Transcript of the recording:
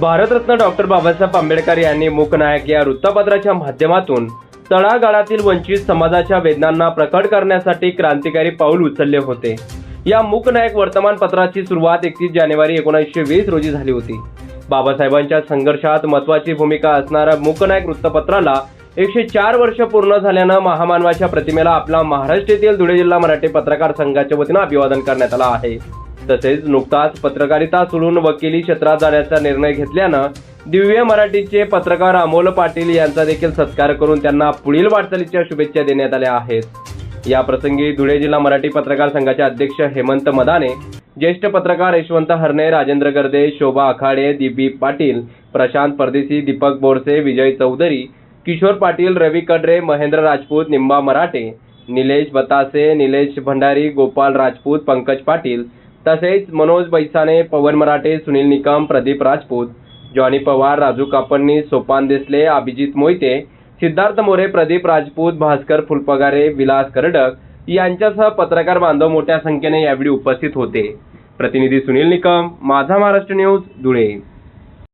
Bharat Ratna doctor Babasaheb Ambedkar यांनी मूकनायक या वृत्तपत्राच्या माध्यमातून तळागाळातील वंचित समाजाच्या वेदनांना प्रकट करण्यासाठी क्रांतिकारी पाऊल उचलले होते. या मूकनायक वर्तमानपत्राची सुरुवात एकतीस जानेवारी एकोणीसशे वीस रोजी झाली होती. बाबासाहेबांच्या संघर्षात महत्वाची भूमिका असणाऱ्या मूकनायक वृत्तपत्राला एकशे चार वर्ष पूर्ण झाल्यानं महामानवाच्या प्रतिमेला आपला महाराष्ट्रातील धुळे जिल्हा मराठी पत्रकार संघाच्या वतीनं अभिवादन करण्यात आलं आहे. तसेच नुकताच पत्रकारिता सोडून वकिली क्षेत्रात जाण्याचा निर्णय घेतल्यानं दिव्य मराठीचे पत्रकार अमोल पाटील यांचा देखील सत्कार करून त्यांना पुढील वाटचालीच्या शुभेच्छा देण्यात आल्या आहेत. या प्रसंगी धुळे जिल्हा मराठी पत्रकार संघाचे अध्यक्ष हेमंत मदाने ज्येष्ठ पत्रकार यशवंत हरणे राजेंद्र गर्दे शोभा आखाडे दिपी पाटील प्रशांत परदेशी दीपक बोरसे विजय चौधरी किशोर पाटील रवी कडरे महेंद्र राजपूत निंबा मराठे निलेश बतासे निलेश भंडारी गोपाल राजपूत पंकज पाटील तसेच मनोज बैसाने पवन मराठे सुनील निकम प्रदीप राजपूत जॉनी पवार राजू कापन्नी सोपान देसले अभिजित मोहिते सिद्धार्थ मोरे प्रदीप राजपूत भास्कर फुलपगारे विलास करडक यांच्यासह पत्रकार बांधव मोठ्या संख्येने यावेळी उपस्थित होते. प्रतिनिधी सुनील निकम माझा महाराष्ट्र न्यूज धुळे.